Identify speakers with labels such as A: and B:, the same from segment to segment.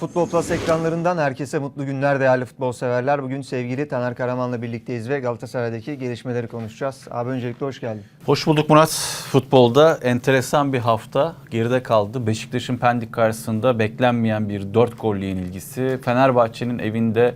A: Futbol Plus ekranlarından herkese mutlu günler değerli futbol severler. Bugün sevgili Taner Karaman'la birlikteyiz ve Galatasaray'daki gelişmeleri konuşacağız. Abi öncelikle hoş geldin.
B: Hoş bulduk Murat. Futbolda enteresan bir hafta geride kaldı. Beşiktaş'ın Pendik karşısında beklenmeyen bir 4 golle yenilgisi. Fenerbahçe'nin evinde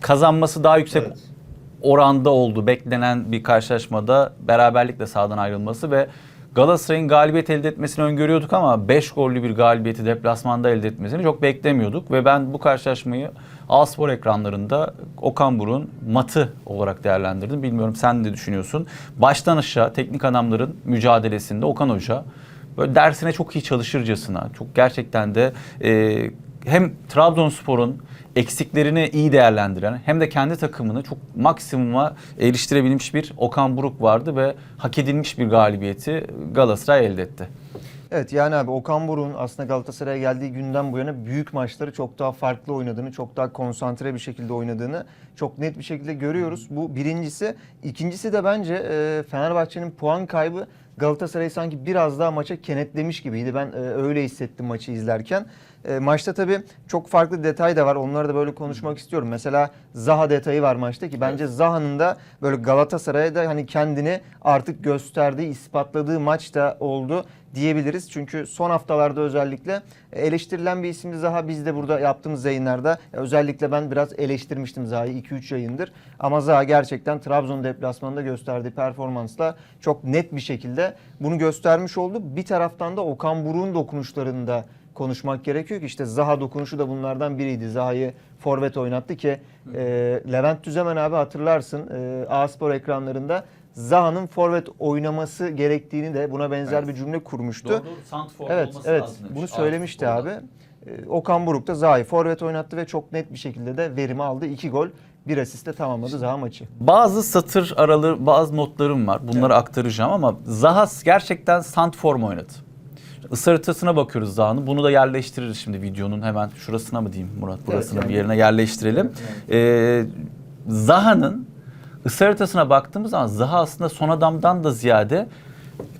B: kazanması daha yüksek
A: Evet.
B: oranda oldu. Beklenen bir karşılaşmada beraberlikle sahadan ayrılması ve Galatasaray'ın galibiyet elde etmesini öngörüyorduk ama 5 gollü bir galibiyeti deplasmanda elde etmesini çok beklemiyorduk. Ve ben bu karşılaşmayı A-Spor ekranlarında Okan Buruk'un matı olarak değerlendirdim. Bilmiyorum sen ne düşünüyorsun? Baştan aşağı teknik adamların mücadelesinde Okan Hoca böyle dersine çok iyi çalışırcasına, çok gerçekten de e, hem Trabzonspor'un eksiklerini iyi değerlendiren hem de kendi takımını çok maksimuma eriştirebilmiş bir Okan Buruk vardı ve hak edilmiş bir galibiyeti Galatasaray elde etti.
A: Evet yani abi Okan Buruk'un aslında Galatasaray'a geldiği günden bu yana büyük maçları çok daha farklı oynadığını, çok daha konsantre bir şekilde oynadığını çok net bir şekilde görüyoruz. Bu birincisi. İkincisi de bence e, Fenerbahçe'nin puan kaybı Galatasaray'ı sanki biraz daha maça kenetlemiş gibiydi. Ben e, öyle hissettim maçı izlerken. E, maçta tabii çok farklı detay da var. Onları da böyle konuşmak istiyorum. Mesela Zaha detayı var maçta ki bence Zaha'nın da böyle Galatasaray'a da hani kendini artık gösterdiği, ispatladığı maç da oldu diyebiliriz. Çünkü son haftalarda özellikle eleştirilen bir isimdi Zaha. Biz de burada yaptığımız yayınlarda özellikle ben biraz eleştirmiştim Zaha'yı 2-3 yayındır. Ama Zaha gerçekten Trabzon deplasmanında gösterdiği performansla çok net bir şekilde bunu göstermiş oldu. Bir taraftan da Okan Buruk'un dokunuşlarında konuşmak gerekiyor ki işte Zaha dokunuşu da bunlardan biriydi. Zaha'yı forvet oynattı ki e, Levent Düzemen abi hatırlarsın e, A-Spor ekranlarında Zaha'nın forvet oynaması gerektiğini de buna benzer
B: Evet.
A: bir cümle kurmuştu.
B: Santfor
A: Evet, evet. Bunu söylemişti abi. Ee, Okan Buruk da Zaha'yı forvet oynattı ve çok net bir şekilde de verimi aldı. 2 gol, bir asistle tamamladı Zaha maçı.
B: Bazı satır aralı bazı notlarım var. Bunları aktaracağım ama Zaha gerçekten Santfor mu oynadı? Isı haritasına bakıyoruz Zaha'nın. Bunu da yerleştiririz şimdi videonun hemen şurasına mı diyeyim Murat? Burasına
A: yani.
B: bir yerine yerleştirelim. Ee, Zaha'nın ısı haritasına baktığımız zaman Zaha aslında son adamdan da ziyade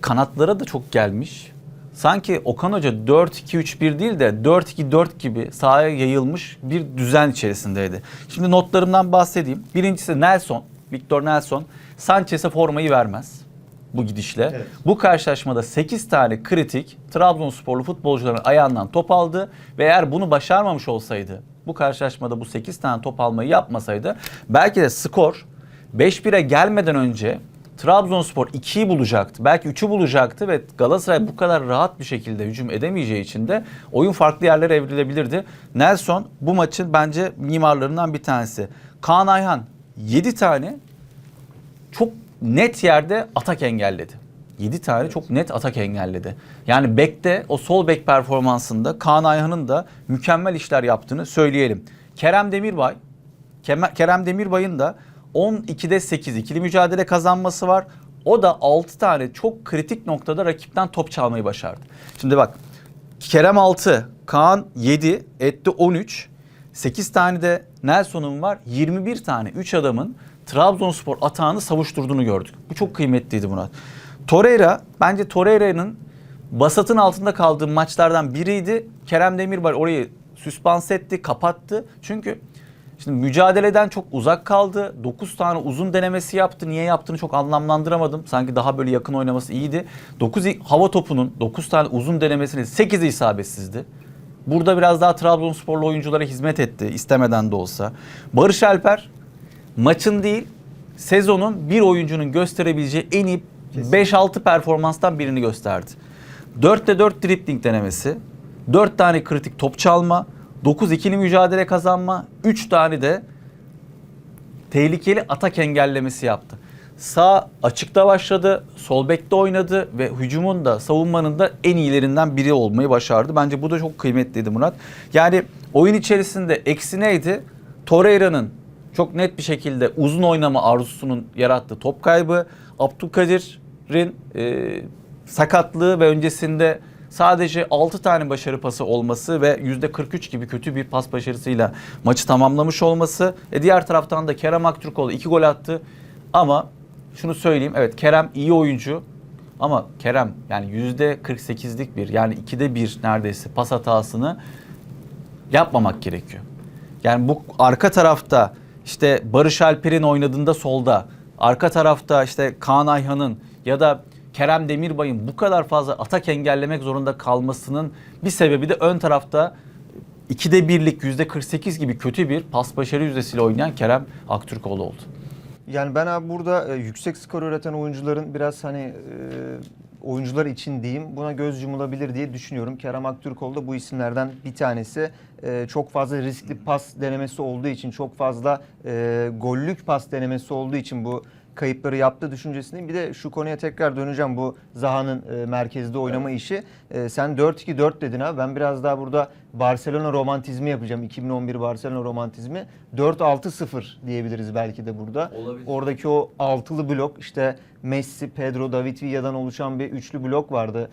B: kanatlara da çok gelmiş. Sanki Okan Hoca 4-2-3-1 değil de 4-2-4 gibi sahaya yayılmış bir düzen içerisindeydi. Şimdi notlarımdan bahsedeyim. Birincisi Nelson, Victor Nelson Sanchez'e formayı vermez bu gidişle.
A: Evet.
B: Bu karşılaşmada 8 tane kritik Trabzonsporlu futbolcuların ayağından top aldı ve eğer bunu başarmamış olsaydı bu karşılaşmada bu 8 tane top almayı yapmasaydı belki de skor 5-1'e gelmeden önce Trabzonspor 2'yi bulacaktı. Belki 3'ü bulacaktı ve Galatasaray bu kadar rahat bir şekilde hücum edemeyeceği için de oyun farklı yerlere evrilebilirdi. Nelson bu maçın bence mimarlarından bir tanesi. Kaan Ayhan 7 tane çok net yerde atak engelledi. 7 tane çok net atak engelledi. Yani bekte o sol bek performansında Kaan Ayhan'ın da mükemmel işler yaptığını söyleyelim. Kerem Demirbay, Kerem Demirbay'ın da 12'de 8 ikili mücadele kazanması var. O da 6 tane çok kritik noktada rakipten top çalmayı başardı. Şimdi bak Kerem 6, Kaan 7, etti 13. 8 tane de Nelson'un var. 21 tane 3 adamın Trabzonspor atağını savuşturduğunu gördük. Bu çok kıymetliydi Murat. Torreira bence Torreira'nın basatın altında kaldığı maçlardan biriydi. Kerem Demirbay orayı süspans etti, kapattı. Çünkü Şimdi mücadeleden çok uzak kaldı. 9 tane uzun denemesi yaptı. Niye yaptığını çok anlamlandıramadım. Sanki daha böyle yakın oynaması iyiydi. 9 hava topunun 9 tane uzun denemesinin 8'i isabetsizdi. Burada biraz daha Trabzonsporlu oyunculara hizmet etti istemeden de olsa. Barış Alper maçın değil sezonun bir oyuncunun gösterebileceği en iyi 5-6 performanstan birini gösterdi. 4'te 4 dribling denemesi, 4 tane kritik top çalma, 9 ikili mücadele kazanma, 3 tane de tehlikeli atak engellemesi yaptı. Sağ açıkta başladı, sol bekte oynadı ve hücumun da savunmanın da en iyilerinden biri olmayı başardı. Bence bu da çok kıymetliydi Murat. Yani oyun içerisinde eksi neydi? Torreira'nın çok net bir şekilde uzun oynama arzusunun yarattığı top kaybı. Abdülkadir'in e, sakatlığı ve öncesinde sadece 6 tane başarı pası olması ve %43 gibi kötü bir pas başarısıyla maçı tamamlamış olması. E diğer taraftan da Kerem Aktürkoğlu 2 gol attı. Ama şunu söyleyeyim evet Kerem iyi oyuncu ama Kerem yani %48'lik bir yani 2'de bir neredeyse pas hatasını yapmamak gerekiyor. Yani bu arka tarafta işte Barış Alper'in oynadığında solda, arka tarafta işte Kaan Ayhan'ın ya da Kerem Demirbay'ın bu kadar fazla atak engellemek zorunda kalmasının bir sebebi de ön tarafta ikide birlik yüzde 48 gibi kötü bir pas başarı yüzdesiyle oynayan Kerem Aktürkoğlu oldu.
A: Yani ben abi burada e, yüksek skor üreten oyuncuların biraz hani e, oyuncular için diyeyim buna göz yumulabilir diye düşünüyorum. Kerem Aktürkoğlu da bu isimlerden bir tanesi. E, çok fazla riskli pas denemesi olduğu için, çok fazla e, gollük pas denemesi olduğu için bu kayıpları yaptı düşüncesindeyim. Bir de şu konuya tekrar döneceğim bu Zaha'nın e, merkezde oynama işi. E, sen 4-2-4 dedin abi. Ben biraz daha burada Barcelona romantizmi yapacağım. 2011 Barcelona romantizmi. 4-6-0 diyebiliriz belki de burada.
B: Olabilir.
A: Oradaki o altılı blok işte Messi, Pedro, David Villa'dan oluşan bir üçlü blok vardı.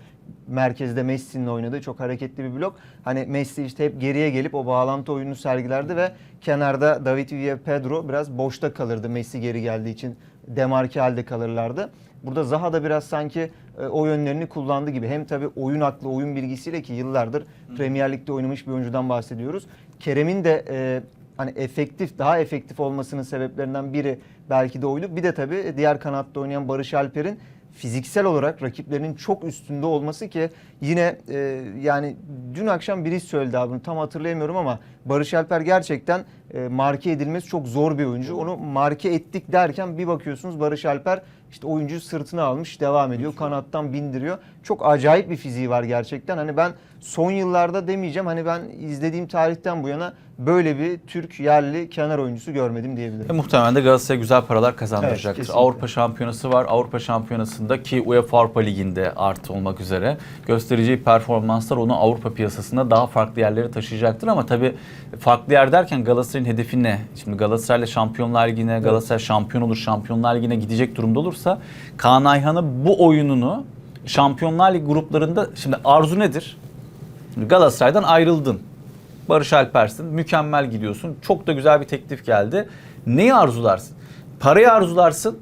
A: Merkezde Messi'nin oynadığı çok hareketli bir blok. Hani Messi işte hep geriye gelip o bağlantı oyununu sergilerdi ve kenarda David Villa, Pedro biraz boşta kalırdı Messi geri geldiği için. Demarke halde kalırlardı. Burada Zaha da biraz sanki e, o yönlerini kullandı gibi. Hem tabii oyun aklı, oyun bilgisiyle ki yıllardır Premier Lig'de oynamış bir oyuncudan bahsediyoruz. Kerem'in de e, hani efektif, daha efektif olmasının sebeplerinden biri belki de oydu. Bir de tabii diğer kanatta oynayan Barış Alper'in fiziksel olarak rakiplerinin çok üstünde olması ki yine e, yani dün akşam biri söyledi abi bunu tam hatırlayamıyorum ama Barış Alper gerçekten e, marke edilmesi çok zor bir oyuncu. Onu marke ettik derken bir bakıyorsunuz Barış Alper işte oyuncu sırtına almış devam ediyor. Kanattan bindiriyor. Çok acayip bir fiziği var gerçekten. Hani ben son yıllarda demeyeceğim hani ben izlediğim tarihten bu yana böyle bir Türk yerli kenar oyuncusu görmedim diyebilirim.
B: muhtemelen de Galatasaray'a güzel paralar
A: Evet,
B: kazandıracaktır.
A: kesinlikle.
B: Avrupa Şampiyonası var. Avrupa Şampiyonası'nda ki UEFA Avrupa Ligi'nde artı olmak üzere göstereceği performanslar onu Avrupa piyasasında daha farklı yerlere taşıyacaktır ama tabii farklı yer derken Galatasaray'ın hedefi ne? Şimdi Galatasaray'la Şampiyonlar Ligi'ne, Galatasaray şampiyon olur, Şampiyonlar Ligi'ne gidecek durumda olursa Kaan Ayhan'ı bu oyununu Şampiyonlar Ligi gruplarında şimdi arzu nedir? Galatasaray'dan ayrıldın. Barış Alper'sin. Mükemmel gidiyorsun. Çok da güzel bir teklif geldi. Neyi arzularsın? Parayı arzularsın.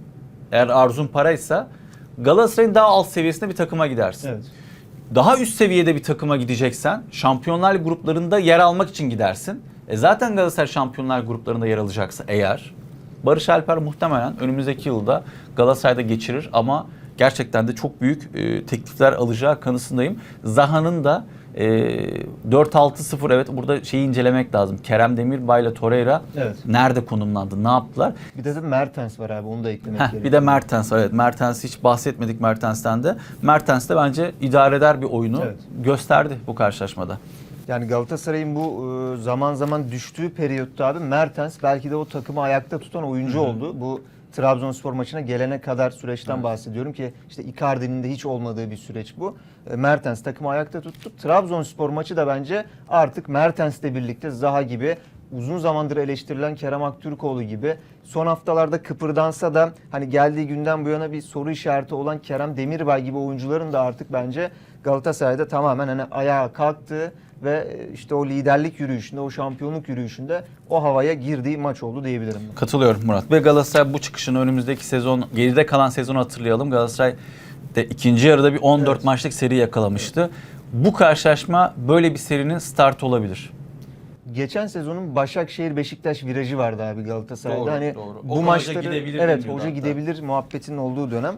B: Eğer arzun paraysa Galatasaray'ın daha alt seviyesinde bir takıma gidersin.
A: Evet.
B: Daha üst seviyede bir takıma gideceksen Şampiyonlar gruplarında yer almak için gidersin. E zaten Galatasaray Şampiyonlar gruplarında yer alacaksa eğer Barış Alper muhtemelen önümüzdeki yılda Galatasaray'da geçirir ama gerçekten de çok büyük e, teklifler alacağı kanısındayım. Zaha'nın da e, 4-6-0 evet burada şeyi incelemek lazım. Kerem Demirbay ile Torreira
A: Evet.
B: nerede konumlandı, ne yaptılar?
A: Bir de, de Mertens var abi onu da eklemek
B: Heh,
A: gerekiyor.
B: bir de Mertens var. Evet, Mertens hiç bahsetmedik Mertens'ten de. Mertens de bence idare eder bir oyunu
A: Evet.
B: gösterdi bu karşılaşmada.
A: Yani Galatasaray'ın bu e, zaman zaman düştüğü periyotta abi Mertens belki de o takımı ayakta tutan oyuncu oldu. Bu Trabzonspor maçına gelene kadar süreçten bahsediyorum ki işte Icardi'nin de hiç olmadığı bir süreç bu. E, Mertens takımı ayakta tuttu. Trabzonspor maçı da bence artık Mertens'le birlikte Zaha gibi uzun zamandır eleştirilen Kerem Aktürkoğlu gibi son haftalarda kıpırdansa da hani geldiği günden bu yana bir soru işareti olan Kerem Demirbay gibi oyuncuların da artık bence Galatasaray'da tamamen hani ayağa kalktığı ve işte o liderlik yürüyüşünde, o şampiyonluk yürüyüşünde o havaya girdiği maç oldu diyebilirim. ben.
B: Katılıyorum Murat. Ve Galatasaray bu çıkışını önümüzdeki sezon, geride kalan sezonu hatırlayalım. Galatasaray de ikinci yarıda bir 14
A: Evet.
B: maçlık seri yakalamıştı. Bu karşılaşma böyle bir serinin startı olabilir.
A: Geçen sezonun Başakşehir Beşiktaş virajı vardı abi Galatasaray'da.
B: Doğru,
A: hani
B: doğru.
A: bu
B: Hoca
A: maçları
B: gidebilir
A: evet hoca
B: hatta.
A: gidebilir muhabbetinin olduğu dönem.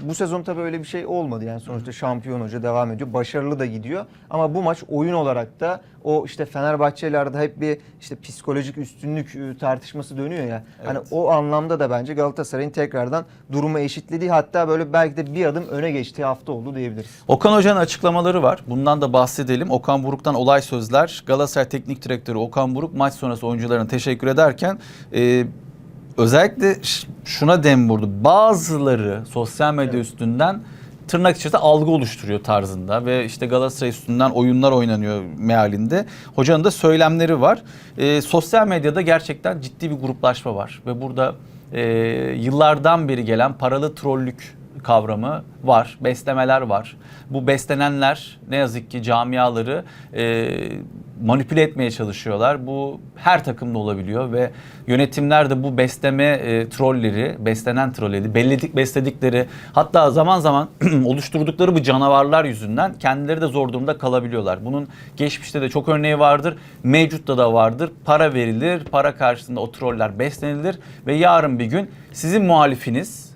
A: Bu sezon tabii öyle bir şey olmadı. Yani sonuçta şampiyon hoca devam ediyor. Başarılı da gidiyor. Ama bu maç oyun olarak da o işte Fenerbahçelerde hep bir işte psikolojik üstünlük e, tartışması dönüyor ya. Hani o anlamda da bence Galatasaray'ın tekrardan durumu eşitlediği hatta böyle belki de bir adım öne geçtiği hafta oldu diyebiliriz.
B: Okan Hoca'nın açıklamaları var. Bundan da bahsedelim. Okan Buruk'tan olay sözler. Galatasaray Teknik Direktörü Okan Buruk maç sonrası oyuncularına teşekkür ederken e, özellikle şuna dem vurdu. Bazıları sosyal medya üstünden tırnak içerisinde algı oluşturuyor tarzında ve işte Galatasaray üstünden oyunlar oynanıyor mealinde. Hocanın da söylemleri var. E, sosyal medyada gerçekten ciddi bir gruplaşma var ve burada e, yıllardan beri gelen paralı trollük kavramı var, beslemeler var. Bu beslenenler ne yazık ki camiaları e, manipüle etmeye çalışıyorlar. Bu her takımda olabiliyor ve yönetimler de bu besleme e, trolleri, beslenen trolleri, belledik besledikleri hatta zaman zaman oluşturdukları bu canavarlar yüzünden kendileri de zor durumda kalabiliyorlar. Bunun geçmişte de çok örneği vardır. Mevcutta da vardır. Para verilir, para karşılığında o troller beslenilir ve yarın bir gün sizin muhalifiniz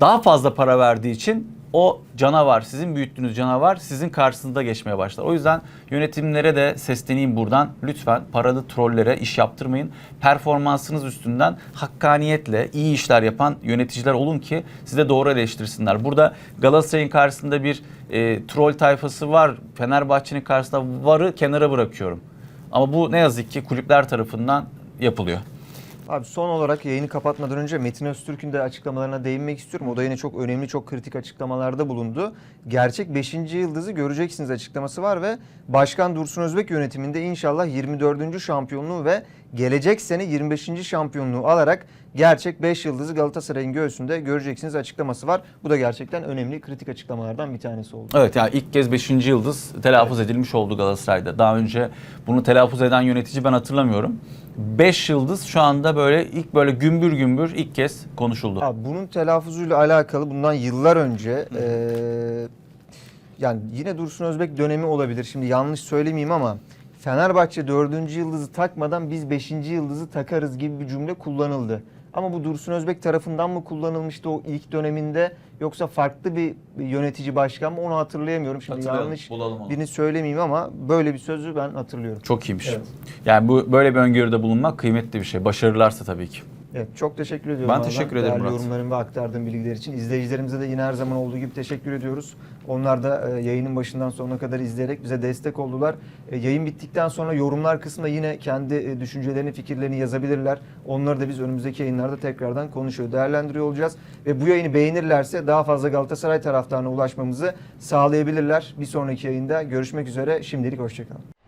B: daha fazla para verdiği için o canavar, sizin büyüttüğünüz canavar sizin karşısında geçmeye başlar. O yüzden yönetimlere de sesleneyim buradan. Lütfen paralı trollere iş yaptırmayın. Performansınız üstünden hakkaniyetle iyi işler yapan yöneticiler olun ki size doğru eleştirsinler. Burada Galatasaray'ın karşısında bir e, troll tayfası var. Fenerbahçe'nin karşısında varı kenara bırakıyorum. Ama bu ne yazık ki kulüpler tarafından yapılıyor.
A: Abi son olarak yayını kapatmadan önce Metin Öztürk'ün de açıklamalarına değinmek istiyorum. O da yine çok önemli, çok kritik açıklamalarda bulundu. Gerçek 5. yıldızı göreceksiniz açıklaması var ve Başkan Dursun Özbek yönetiminde inşallah 24. şampiyonluğu ve gelecek sene 25. şampiyonluğu alarak gerçek 5 yıldızı Galatasaray'ın göğsünde göreceksiniz açıklaması var. Bu da gerçekten önemli, kritik açıklamalardan bir tanesi oldu.
B: Evet yani ilk kez 5. yıldız telaffuz edilmiş oldu Galatasaray'da. Daha önce bunu telaffuz eden yönetici ben hatırlamıyorum. 5 yıldız şu anda böyle ilk böyle gümbür gümbür ilk kez konuşuldu.
A: Abi bunun telaffuzuyla alakalı bundan yıllar önce eee, yani yine Dursun Özbek dönemi olabilir. Şimdi yanlış söylemeyeyim ama Fenerbahçe 4. yıldızı takmadan biz 5. yıldızı takarız gibi bir cümle kullanıldı. Ama bu Dursun Özbek tarafından mı kullanılmıştı o ilk döneminde yoksa farklı bir yönetici başkan mı onu hatırlayamıyorum. Şimdi
B: Hatırlayalım,
A: yanlış
B: bulalım onu.
A: birini söylemeyeyim ama böyle bir sözü ben hatırlıyorum.
B: Çok iyiymiş.
A: Evet.
B: Yani bu böyle bir öngörüde bulunmak kıymetli bir şey. Başarılarsa tabii ki.
A: Evet, çok teşekkür ediyorum.
B: Ben teşekkür ederim
A: Değerli
B: Murat.
A: yorumların ve aktardığın bilgiler için. İzleyicilerimize de yine her zaman olduğu gibi teşekkür ediyoruz. Onlar da e, yayının başından sonuna kadar izleyerek bize destek oldular. E, yayın bittikten sonra yorumlar kısmında yine kendi e, düşüncelerini, fikirlerini yazabilirler. Onları da biz önümüzdeki yayınlarda tekrardan konuşuyor, değerlendiriyor olacağız. Ve bu yayını beğenirlerse daha fazla Galatasaray taraftarına ulaşmamızı sağlayabilirler. Bir sonraki yayında görüşmek üzere. Şimdilik hoşçakalın.